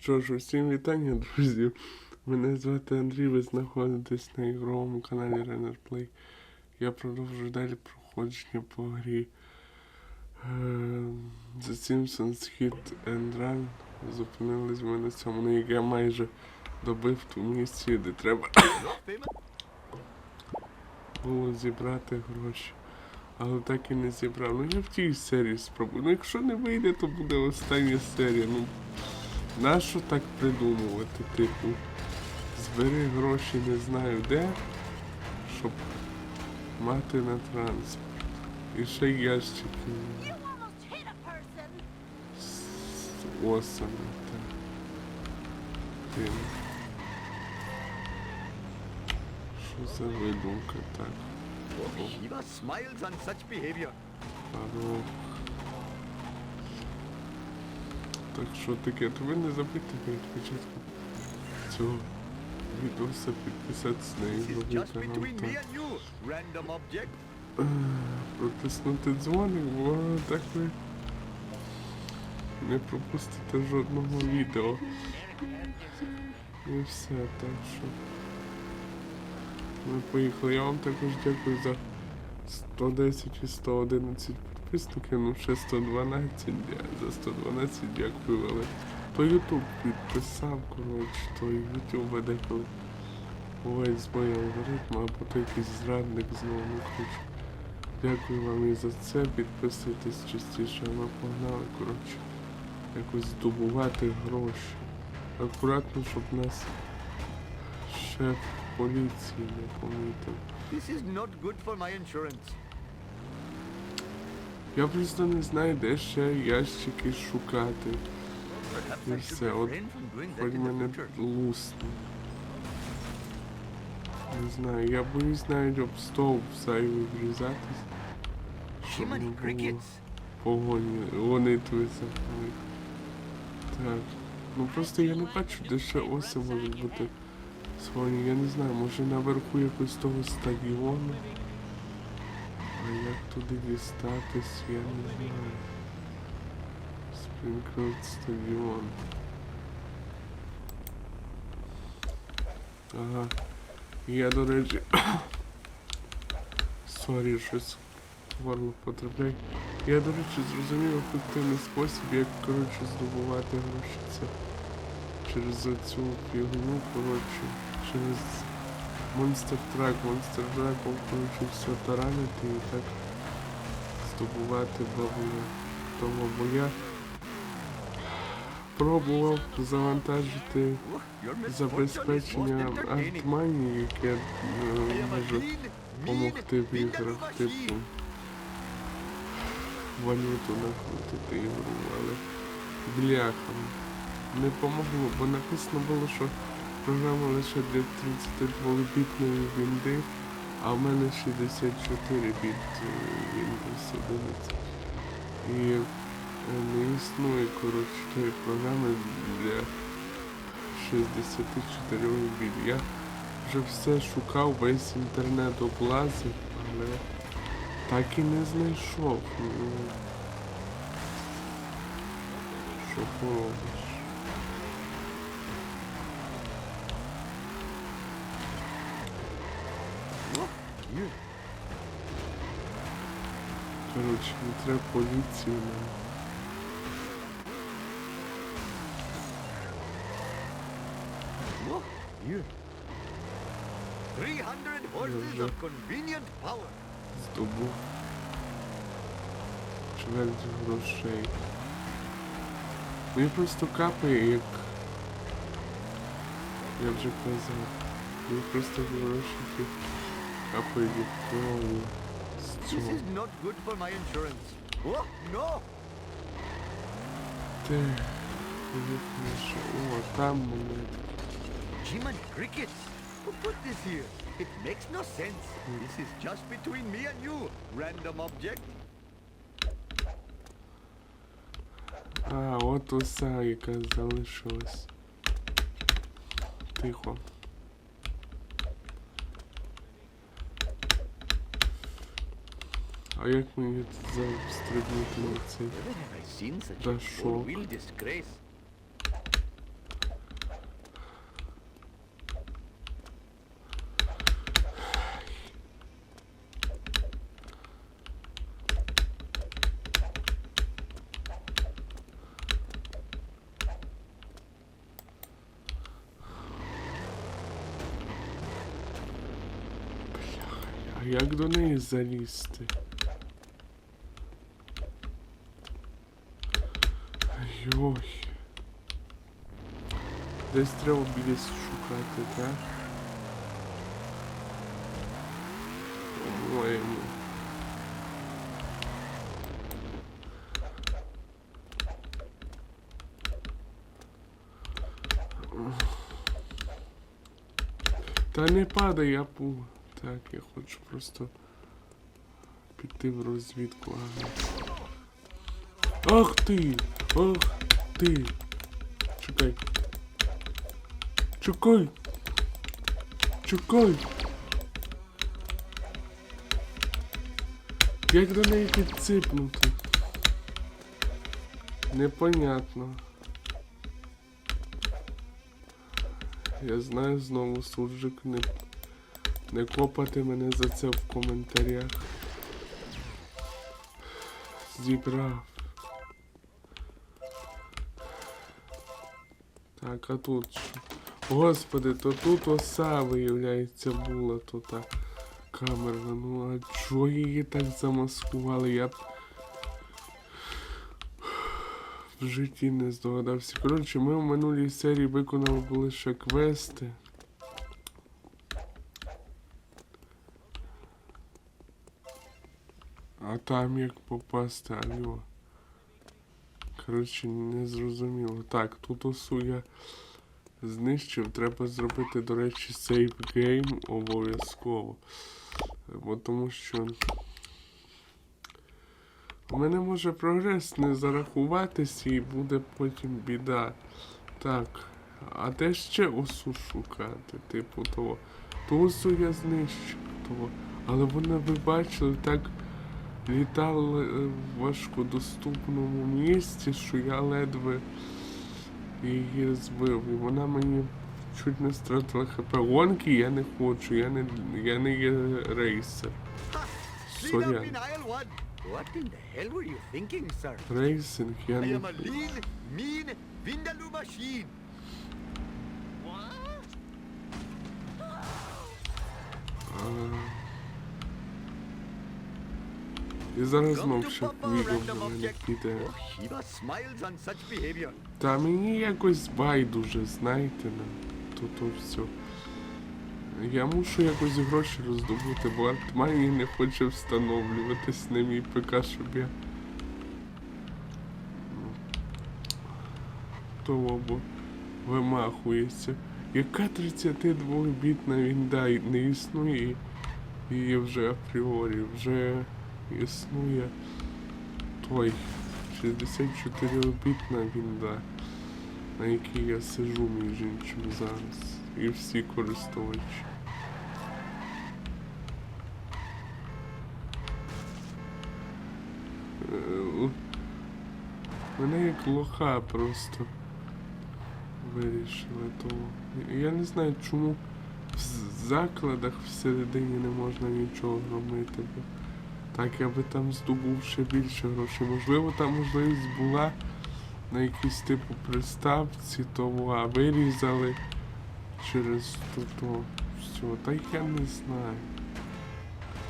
Що ж, усім вітання, друзі. Мене звати Андрій, ви знаходитесь на ігровому каналі Renner Play. Я продовжую далі проходження по грі е, The Simpsons Hit and Run. Зупинились ми на цьому, ну як я майже добив ту місію, де треба було зібрати гроші. Але так і не зібрав. Ну я в тій серії спробую. Ну якщо не вийде, то буде остання серія. Ну Нащо так придумувати, типу? Збери гроші не знаю де, щоб мати на транспорт. І ще ящики з осами, так. Тим. Що за видумка, так? Shiva Так що таке, то ви не забудьте перед початком цього відоса підписатися на is канал та протиснути дзвоник, бо так ви не пропустите жодного відео. І все, так що. Ми поїхали. Я вам також дякую за 110 і 111 підписників, ну ще 112, дя- за 112 дякую, але то YouTube підписав, коротше, то і YouTube деколи буває з моїм алгоритмом, або то якийсь зрадник знову, ну коротше. Дякую вам і за це. Підписуйтесь частіше, ми погнали, коротше. Якось здобувати гроші. Акуратно, щоб нас шеф поліції не помітив. This is not good for my insurance. Я просто не знаю, де ще ящики шукати. І все, от хоч мене лусне. Не знаю, я боюсь навіть об стовп зайвий врізатись. щоб не було погоні, мною. Так. Ну просто я не бачу, де ще оси можуть бути сховані. Я не знаю, може наверху якось того стадіону. А як туди дістатись, я не знаю. Спринкфілд стадіон. Ага. Я, до речі. Сорі, щось горло потрапляє. Я, до речі, зрозумів ефективний спосіб, як коротше здобувати гроші. Це через оцю фігню, коротше, через Monster Truck. Monster Truck, коротше, все таранити і так здобувати бабло. Тому бо я пробував завантажити забезпечення артманії, яке е, може mean, mean, помогти в іграх, типу валюту накрутити ігру, але бляха. Не помогло, бо написано було, що програма лише для 32-бітної вінди, а в мене 64 біт е, Windows 11. І е, не існує коротше програми для 64 біт. Я вже все шукав, весь інтернет облазив, але так і не знайшов. Ну, Що поробиш? You. Коротше, не треба поліцію нам. Oh, you. 300 horses of convenient power. Здобув. Чверть грошей. Мені просто капає, як. Я вже казав. Мені просто грошики This цього. is not good for my insurance. Oh, no! Те. Вікніше. О, там монетки. Jiminy crickets! Who put this here? It makes no sense. This is just between me and you, random object. А, от оса, яка залишилась. Тихо. А як мені зараз стрибнути на цей? Та шо? А як до неї залізти? Йой. Десь треба біля шукати, так? По-моєму. Та не падай, я пу. Так, я хочу просто піти в розвідку. Ах ти! Ах ти! Чекай. Чекай! Чекай! Як до неї підципнути? Непонятно. Я знаю знову суржик не, не копати мене за це в коментарях. Зібрав. Так, а тут що? Господи, то тут оса, виявляється, була то та камера. Ну а чого її так замаскували? Я б в житті не здогадався. Коротше, ми в минулій серії виконали лише квести. А там як попасти, алло. Коротше, не зрозуміло. Так, тут осу я знищив. Треба зробити, до речі, сейв гейм обов'язково. Бо тому що. У мене може прогрес не зарахуватися і буде потім біда. Так. А де ще осу шукати? Типу того. Ту осу я знищив того. Але вона, ви бачили, так літала е, в важкодоступному місці, що я ледве її збив. І вона мені чуть не стратила хп. Гонки я не хочу, я не, я не є рейсер. Сорян. What in the hell were you thinking, sir? Рейсинг я I не. am a lean, mean, Vindaloo machine. І зараз знов ще мене піде. Та мені якось байдуже, знаєте, на то то все. Я мушу якось гроші роздобути, бо Артманія не хоче встановлюватись на мій ПК, щоб я. ну, Того бо вимахується. Яка 32-бітна вінда й- не існує, і вже апріорі, вже існує той 64-бітна вінда, на якій я сижу між іншим зараз. І всі користувачі. Е, Мене як лоха просто вирішили того. Я не знаю, чому в закладах всередині не можна нічого робити. Так я би там здобув ще більше грошей. Можливо, там можливість була на якійсь типу приставці того, а вирізали через то, все. Та я не знаю.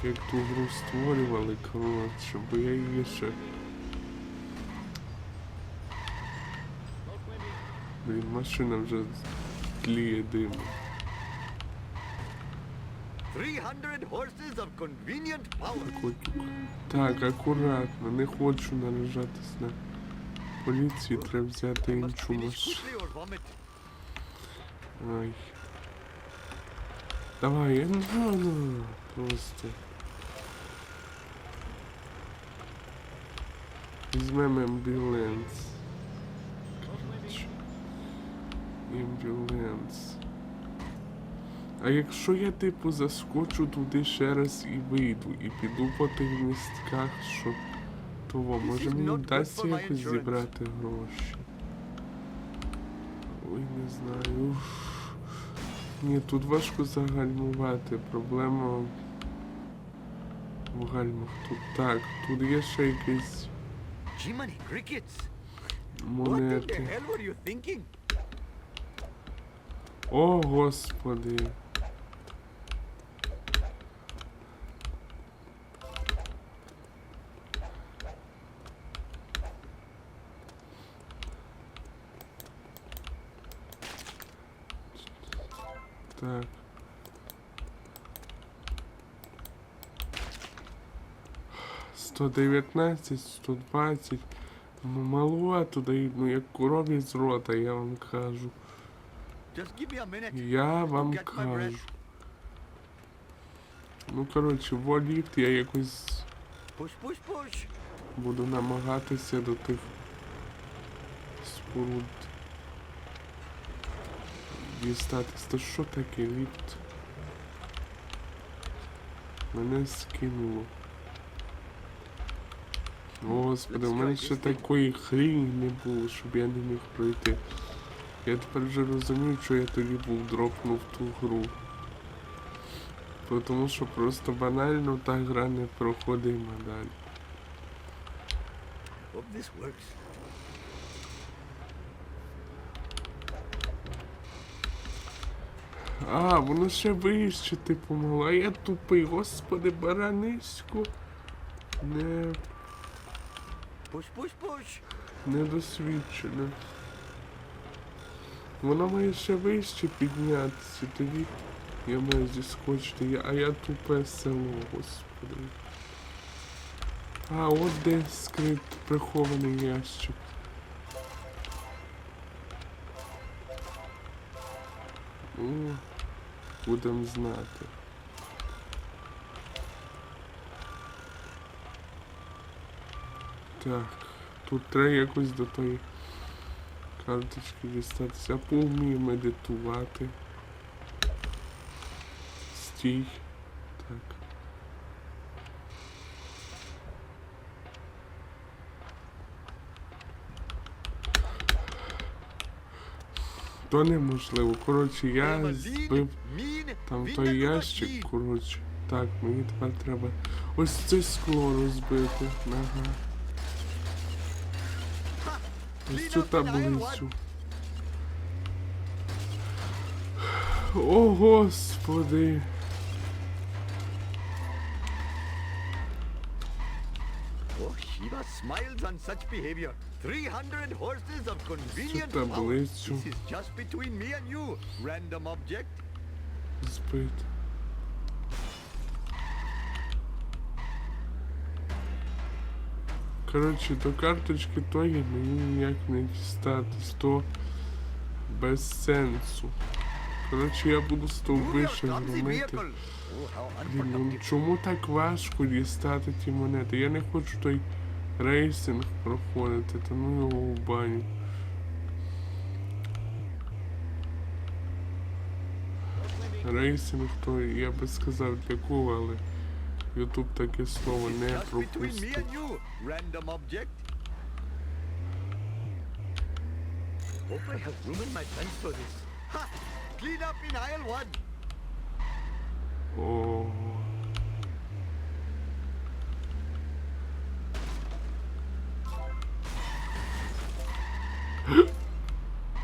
Як ту гру створювали, коротше, бо я її ще. Блін, машина вже тліє димом. 300 horses of convenient power. Так, акуратно, не хочу наражатись на поліцію, треба взяти іншу машину. Ай. Давай, я не знаю, просто. Візьмемо амбюленс. Коротше. А якщо я типу заскочу туди ще раз і вийду, і піду по тих містках, що того, може мені вдасться якось зібрати гроші. Ой, не знаю. Ні, тут важко загальмувати. Проблема в гальмах. Тут так, тут є ще якісь the монети. О, господи. 119, 120. Ну Мало туди, ну як корові з рота, я вам кажу. Я вам кажу. Ну коротше, во ліфт я якось буду намагатися до тих споруд дістатись. Та що таке ліфт? Мене скинуло. Господи, у мене ще такої хрені не було, щоб я не міг пройти. Я тепер вже розумію, що я тоді був дропнув ту гру. Тому що просто банально та гра не проходима далі. Hope this works. А, воно ще вище, типу, мало. А я тупий, господи, баранисько. Не, Push, push, push. недосвідчене. Воно має ще вище піднятися, тоді я маю зіскочити. А я тупе село, господи. А, от де скрит прихований ящик. О, будем знати. Так, тут треба якось до тої карточки дістатися. Повмію медитувати. Стій. Так. То неможливо. Коротше, я збив там той ящик, коротше. Так, мені тепер треба ось це скло розбити. Ага. Ось Clean цю up an iron таблицю. О, господи. Oh, Shiva smiles on such behavior. 300 horses of convenient Цю power. таблицю This is just between me and you, random object. збити. Коротше, до карточки тої мені ніяк не дістатись, то без сенсу. Коротше, я буду з того Move your вище clumsy громити. vehicle. Oh, how Блін, ну чому так важко дістати ті монети? Я не хочу той рейсинг проходити, та ну його в баню. Рейсинг, то я би сказав для кого, але Ютуб таке слово не Just between me пропустить. and you, random object. Hope I have room in my pants for this. Ha! Clean up in aisle one. О.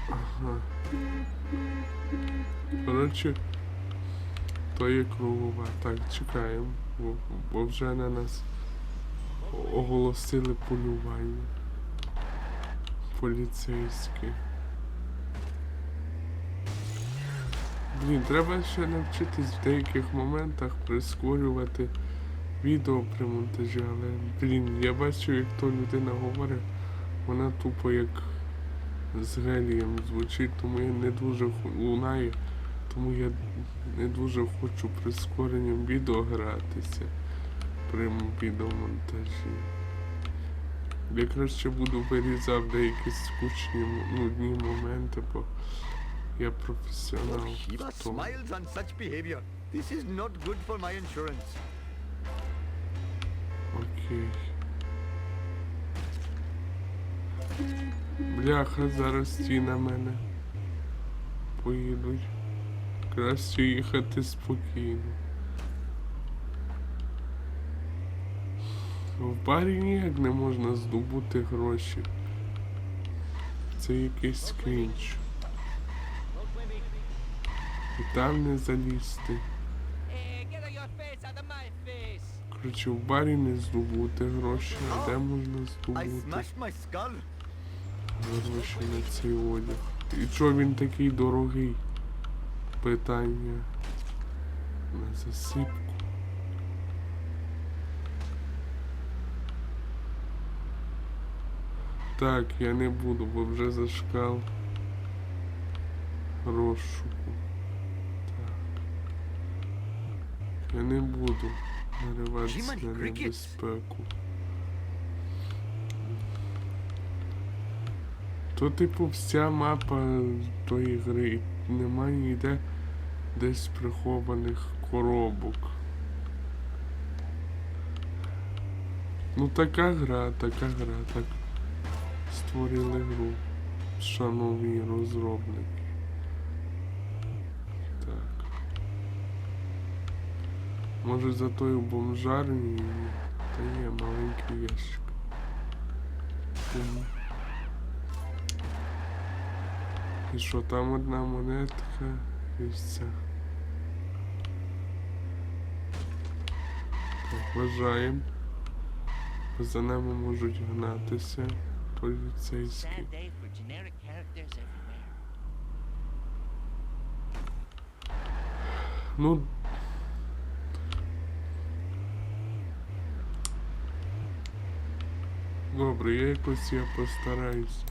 Ага. Коротше, то є кругова. Так, чекаємо, Бо, вже на нас оголосили полювання. Поліцейські. Блін, треба ще навчитись в деяких моментах прискорювати відео при монтажі, але блін, я бачу, як то людина говорить, вона тупо як з гелієм звучить, тому я не дуже лунає, тому я не дуже хочу прискоренням відео гратися при відеомонтажі. Я краще буду вирізав деякі скучні нудні моменти, бо я професіонал. В тому. smiles on such behavior. This is not good for my insurance. Окей. Бляха, зараз ті на мене поїдуть. Краще їхати спокійно. В барі ніяк не можна здобути гроші. Це якийсь крінж. І там не залізти. Коротше, в барі не здобути гроші, а де можна здобути гроші на цей одяг? І чого він такий дорогий? Питання на засипку. Так, я не буду, бо вже зашкал розшуку. Так. Я не буду нариватися на небезпеку. То, типу, вся мапа тої гри. Немає ніде десь прихованих коробок. Ну така гра, така гра, так створили гру. Шановні розробники. Так. Може за тою бомжарні та є маленький ящик. І що там одна монетка і все. Вважаємо. За нами можуть гнатися поліцейські. Ну. Добре, я якось я постараюсь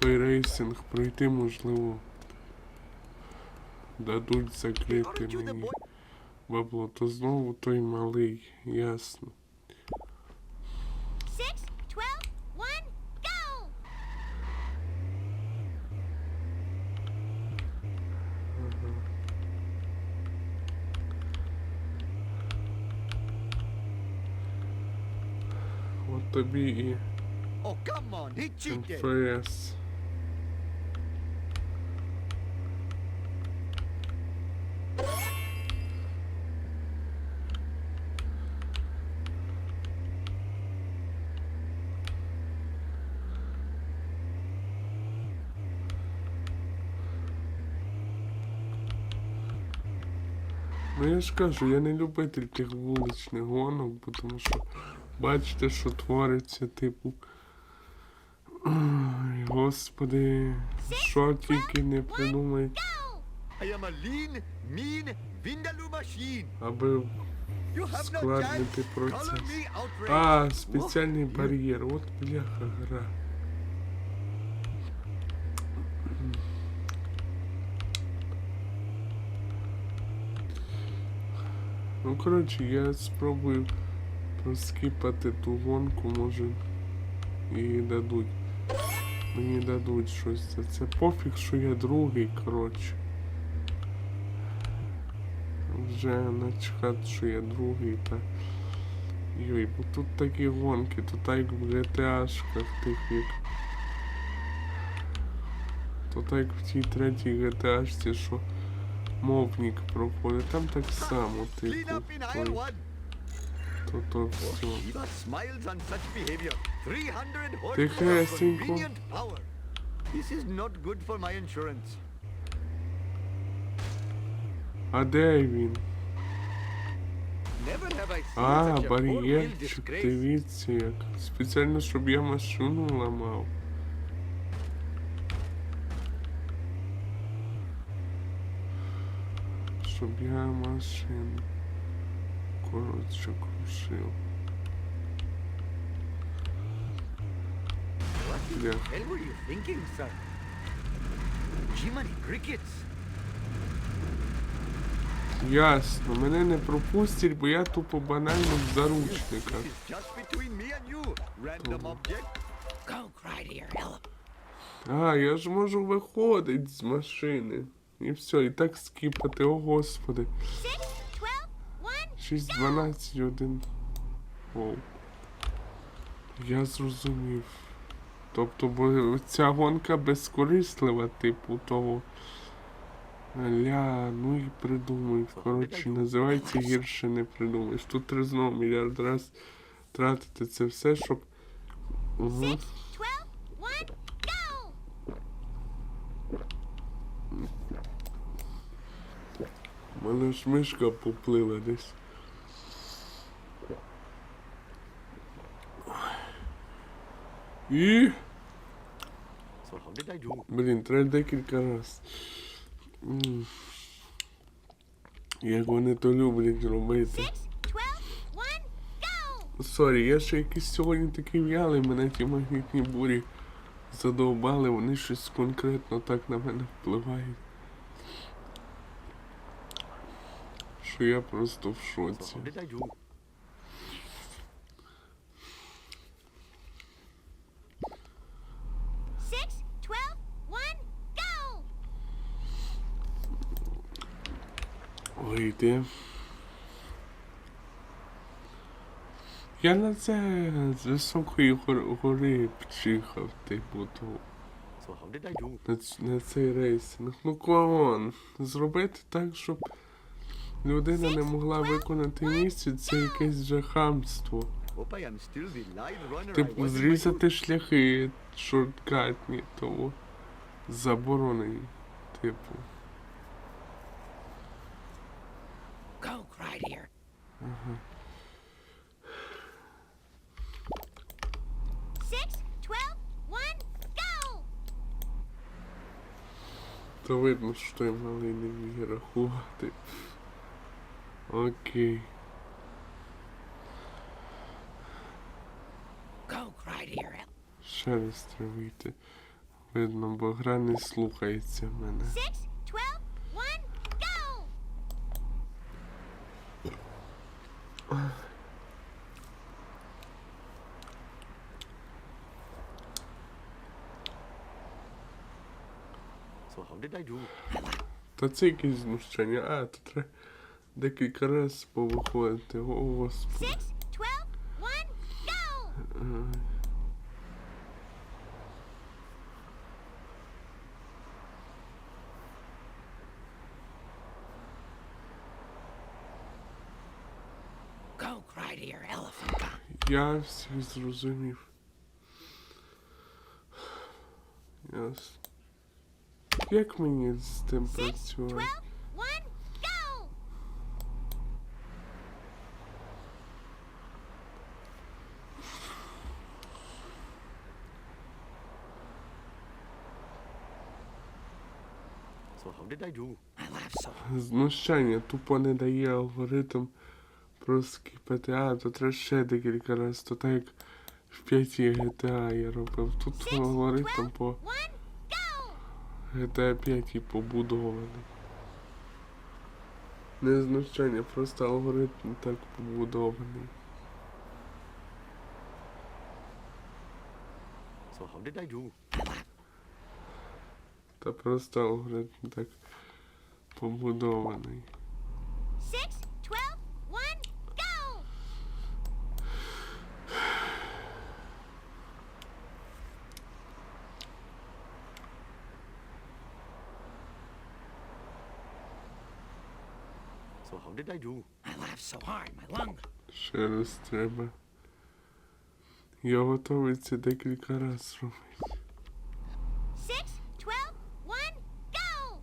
той рейсинг пройти, можливо. Дадуть закрити мені бабло, то знову той малий, ясно. От тобі і Oh. МФС. Ну я ж кажу, я не любитель тих вуличних гонок, бо тому що бачите, що твориться, типу. Ой, господи, що тільки не придумають, аби You have no Складнити chance. Color процес. А, спеціальний бар'єр. От бляха гра. Ну, коротше, я спробую проскіпати ту гонку, може і дадуть. Мені дадуть щось за це. Пофіг, що я другий, коротше. Вже начхати, що я другий, та. Йой, бо тут такі гонки, то так як в GTA-шках тих як. То так в тій третій GTA-шці, що мовник проходить. Там так само, типу. one. то то все. Shiva smiles on such behavior. 300 horsepower of Тихесенько. This is not good for my insurance. А де він? А, бар'єрчик, дивіться як. Спеціально, щоб я машину ламав. Щоб я машину. Коротше, крушив. What the Yeah. hell were thinking, sir? Jiminy crickets. Ясно, мене не пропустять, бо я тупо банально в заручниках. А, я ж можу виходити з машини. І все, і так скіпати, о господи. Six, twelve, one, 6, 12, 1. Оу. Я зрозумів. Тобто, бо ця гонка безкорислива, типу того. Ля, ну і придумають. Коротше, називається гірше не придумаєш. Тут треба знову мільярд раз тратити це все, щоб. Угу. six, twelve, one, go! У мене ж мишка поплила десь. І. Блін, треба декілька раз. Як вони то люблять робити. Сорі, я ще якийсь сьогодні такий в'ялий, мене ті магнітні бурі задовбали, вони щось конкретно так на мене впливають. Що я просто в шоці. де. Я на це з високої гор- гори приїхав, типу, то на, на цей рейсинг. Ну кон, зробити так, щоб людина не могла виконати місію, це якесь же хамство. Hope I am still the line runner I Типу, зрізати шляхи шорткатні, тому заборонені. Типу. То видно, що той малий не вміє рахувати. Окей. Go, Ще раз треба вийти. Видно, бо гра не слухається мене. Six, twelve, one, go! How did I do? Та це якесь знущання. А, то треба декілька разів повиходити. О, господи. Six, twelve, one, go! Я всіх зрозумів. Ясно. Як мені з тим працювати? twelve, one, go! So how did I do? I laugh so Знущання тупо не дає алгоритм проскіпати. А, то треба ще декілька разів. То так як в 5 GTA я робив. Тут Six, алгоритм по one! GTA 5 і побудований. Не знущання, просто алгоритм так побудований. So how did I do? Та просто алгоритм так побудований. Six, twelve, one, go! So how did I do? I laugh so hard, my lung. Ще раз треба. Я готовий це декілька разів робити. Six, twelve, one, go!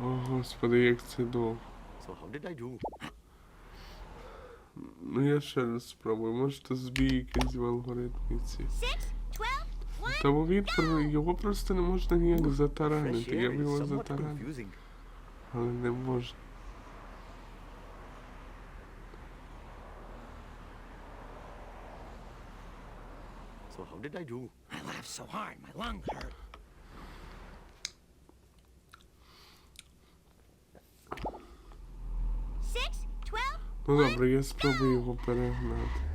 О, господи, як це довго. So how did I do? Ну я ще раз спробую. Може то збій якийсь в алгоритмі ці. Six, twelve, one, Та бо він його просто не можна ніяк затаранити. Я б його затаранив, але не можна. So how did I do? I laugh so hard, my lung hurt. six, twelve, Ну добре, я спробую його перегнати.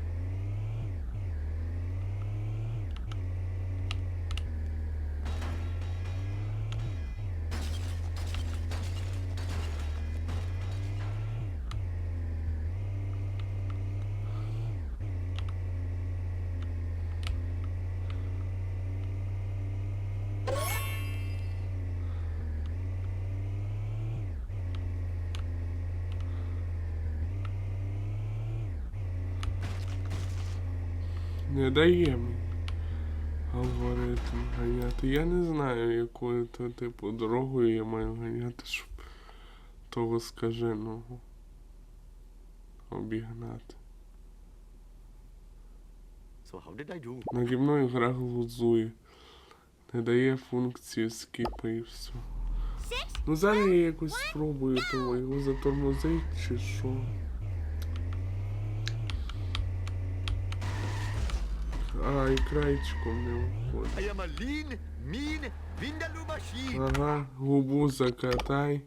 Дає алгоритм ганяти. Я не знаю, якою то типу дорогою я маю ганяти, щоб того скаженого обігнати. Наді мною гра глузує. Не дає функції скіпа і все. Ну зараз я якось спробую того його затормозить чи що. Ai, Crytico, meu. I am a lean, mean, vindaloo machine. Aham, Robusa Katai.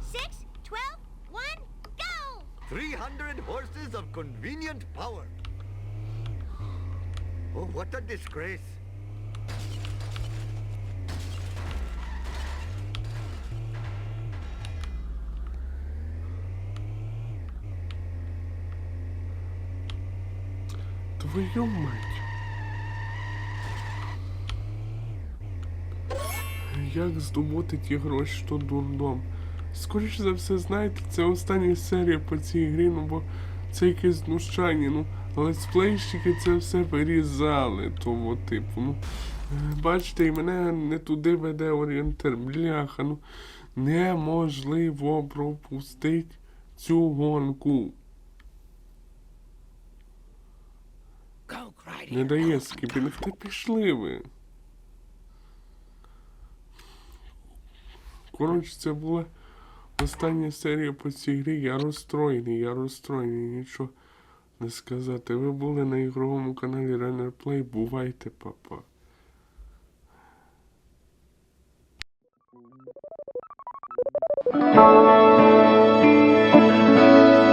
Six, twelve, one, go! 300 horses of convenient power. Oh, what a disgrace. Твою мать. Як здобути ті гроші, то дурдом. Скоріше за все, знаєте, це остання серія по цій грі, ну бо це якесь знущання, ну, летсплейщики це все вирізали, того типу. Ну, бачите, і мене не туди веде орієнтир. Бляха, ну неможливо пропустити цю гонку. Не дає скипінг, хто пішли ви. Коротше, це була остання серія по цій грі. Я розстроєний, я розстроєний, нічого не сказати. Ви були на ігровому каналі Runner Play. Бувайте, папа. -па.